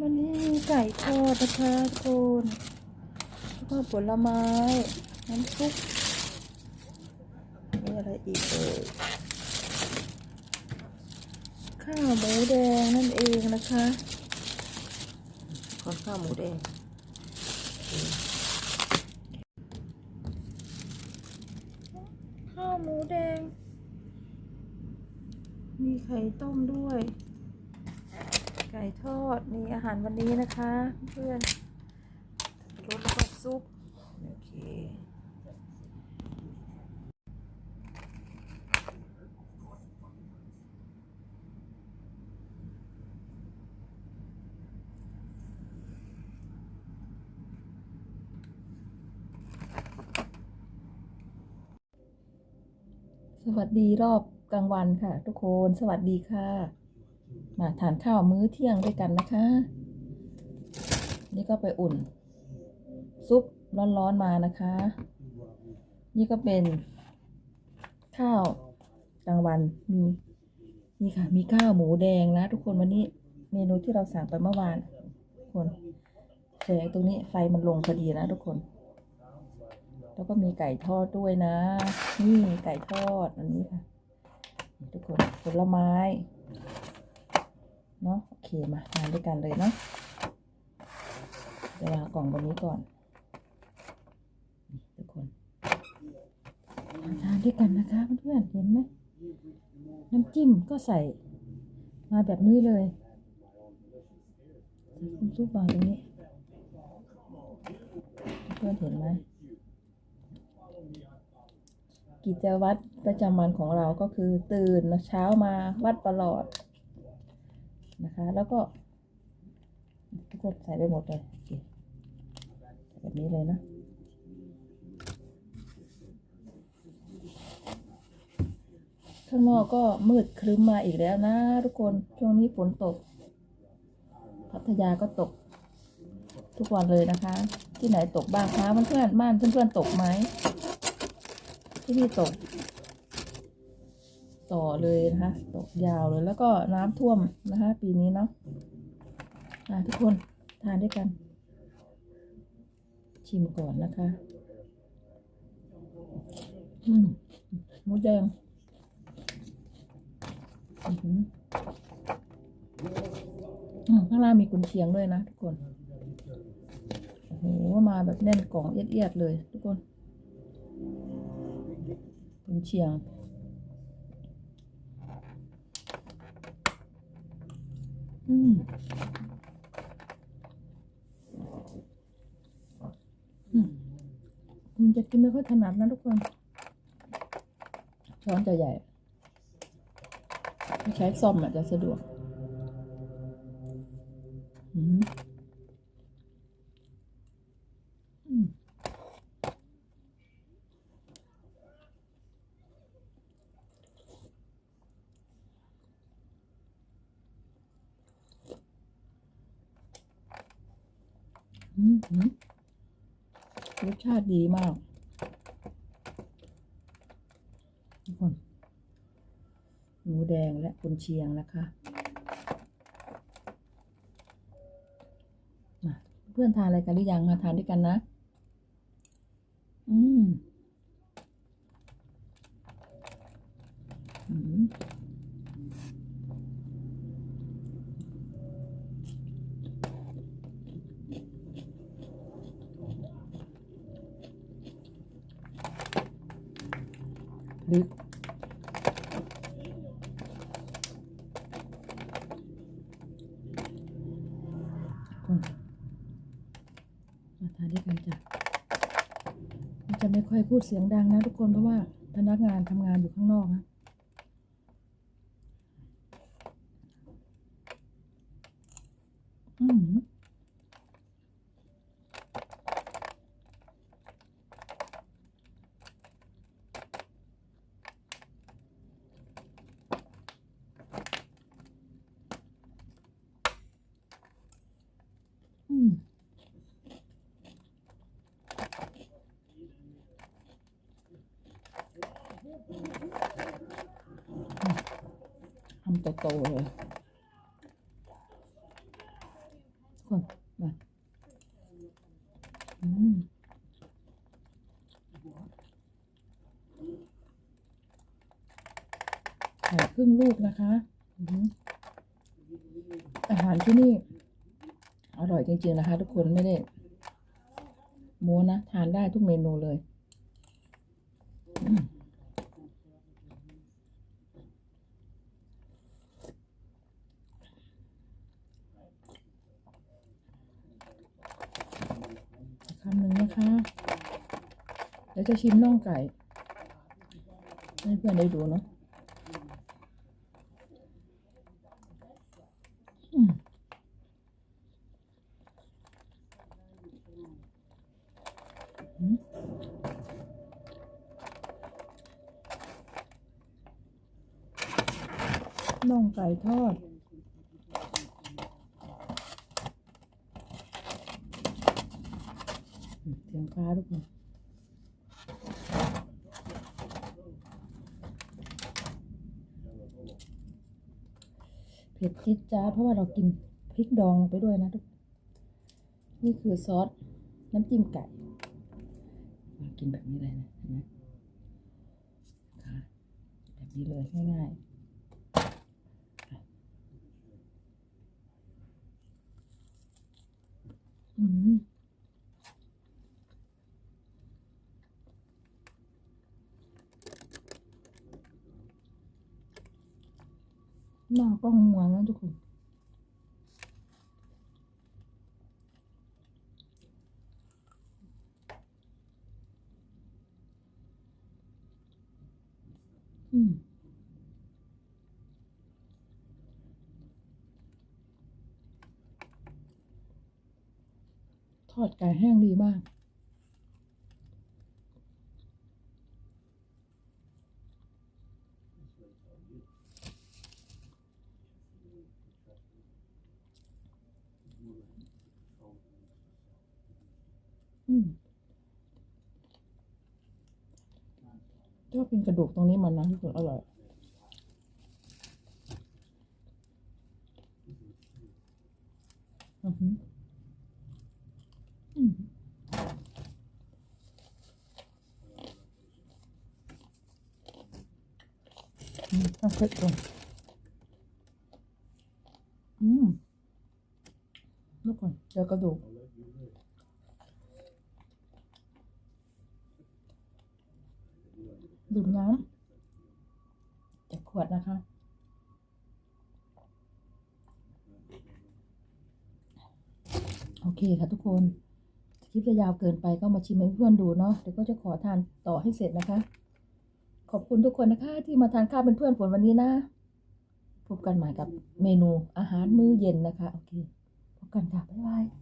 วันนี้มีไก่ทอดนะคะทุกคนแล้วก็ผลไม้ น้ำซุปมีอะไรอีกเอ่ยข้าวหมูแดงนั่นเองนะคะขอข้าวหมูแดงข้าวหมูแดง มีไข่ต้มด้วย ไก่ทอดมีอาหารวันนี้นะคะ เพื่อนรสแล้วก็ซุปโอเคสวัสดีรอบกลางวันค่ะ ทุกคน สวัสดีค่ะ มาทานข้าวมื้อเที่ยงด้วยกันนะคะ นี่ก็ไปอุ่น ซุปร้อนๆมานะคะ นี่ก็เป็น ข้าวกลางวันมีนี่ค่ะ มีข้าวหมูแดงนะ ทุกคนวันนี้เมนูที่เราสั่งไปเมื่อวานทุกคนแสงตรงนี้ไฟมันลงพอดีนะทุกคน แล้วก็มีไก่ทอดด้วยนะ นี่ไก่ทอดอันนี้ค่ะ ทุกคนผลไม้ เนาะโอเคมาทานด้วยกันเลยเนาะเดี๋ยววากล่องบนนี้ก่อนทุกคนทานด้วยกันนะคะเพื่อนเห็นไหมน้ำจิ้มก็ใส่มาแบบนี้เลยน้ำซุปวางตรงนี้เพื่อนเห็นไหมกิจวัตรประจำวันของเราก็คือตื่นเช้ามาวัดประหลอด นะคะ แล้วก็ทุกคนใส่ไปหมดเลยแบบนี้เลยนะข้างนอกก็มืดครึ้มมาอีกแล้วนะทุกคนช่วงนี้ฝนตก พัทยาก็ตก ทุกวันเลยนะคะ ที่ไหนตกบ้างคะเพื่อนๆบ้านเพื่อนๆตกไหมที่นี่ตก ต่อเลยนะคะตกยาวเลยแล้วก็น้ำท่วมนะคะ ปีนี้เนาะอะทุกคนทานด้วยกัน ชิมก่อนนะคะอืมหมูแดงอื้อหืออืมข้างล่างมีกุนเชียงด้วยนะทุกคน โอ้โห มาแบบแน่นกล่องเอียดๆเลย ทุกคนกุนเชียง อืมมันจะกินไม่ค่อยถนัดนะทุกคน ช้อนจะใหญ่ ใช้ซ่อมอาจจะสะดวก อืม อืม อืมอืม รสชาติดีมากทุกคนหมูแดงและกุนเชียงนะคะมาเพื่อนทานอะไรกันหรือยังมาทานด้วยกันนะ อืมอืม ลึก คนมาทานด้วยกันจ้ะมันจะไม่ค่อยพูดเสียงดังนะทุกคนเพราะว่าพนักงานทำงานอยู่ข้างนอกนะอืมอืมทำ โตๆเลยคนมาอืมไข่ครึ่งลูกนะคะอือหืออาหารที่นี่ อร่อยจริง ๆ นะคะ ทุกคนไม่ได้โม้นะ ทานได้ทุกเมนูเลย อืมอีกคำหนึ่งนะคะ เดี๋ยวจะชิมน่องไก่ ให้เพื่อนได้ดูเนาะน่องไก่ทอดเสียงฟ้าทุกคน ผ็ดจิ๊ดจ้าดเพราะว่าเรากินพริกดองลงไปด้วยนะทุก นี่คือซอสน้ำจิ้มไก่มากินแบบนี้เลยนะเห็นไหมค่ะแบบนี้เลยง่ายๆอืม น้าก็งัวนะทุกคนอืมทอดไก่แห้งดีมาก ชอบเป็นกระดูกตรงนี้มันนะทุกคนอร่อยอือหืออืมอืมต้องเผ็ดก่อนอืมลูกก่อนเจอกระดูก ดื่มน้ำจากขวดนะคะ โอเคค่ะทุกคนคลิปจะยาวเกินไปก็มาชิมให้เพื่อนดูเนาะเดี๋ยวก็จะขอทานต่อให้เสร็จนะคะ ขอบคุณทุกคนนะคะ ที่มาทานข้าวเป็นเพื่อนฝนวันนี้นะพบกันใหม่กับเมนูอาหารมื้อเย็นนะคะ โอเค พบกันค่ะ บ๊ายบาย